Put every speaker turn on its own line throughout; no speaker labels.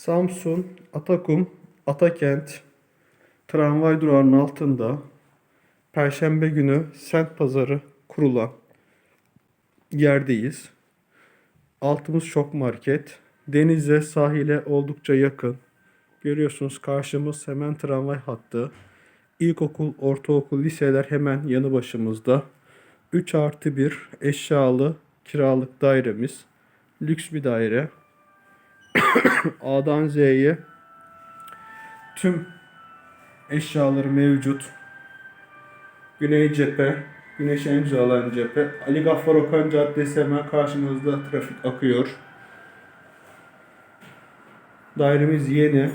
Samsun, Atakum, Atakent, tramvay durağının altında Perşembe günü Sent Pazarı kurulan yerdeyiz. Altımız şok market. Denize, sahile oldukça yakın. Görüyorsunuz karşımız hemen tramvay hattı. İlkokul, ortaokul, liseler hemen yanı başımızda. 3 artı 1 eşyalı kiralık dairemiz. Lüks bir daire. A'dan Z'ye tüm eşyaları mevcut. Güney cephe, güneş en alan cephe. Ali Gaffar Okan Caddesi hemen karşımızda trafik akıyor. Dairemiz yeni.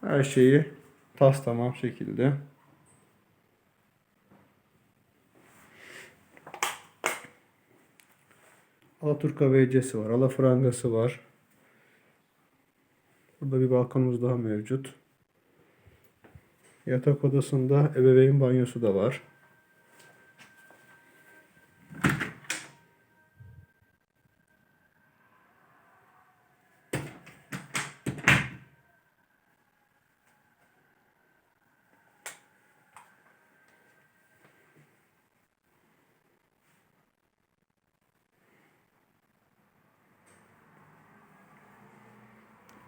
Her şeyi tas tamam şekilde. Alaturka WC'si var, alafrangası var. Burada bir balkonumuz daha mevcut. Yatak odasında ebeveyn banyosu da var.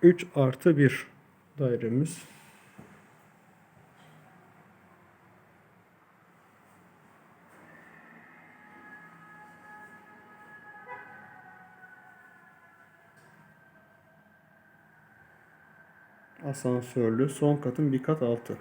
Üç artı bir dairemiz. Asansörlü, son katın bir kat altı.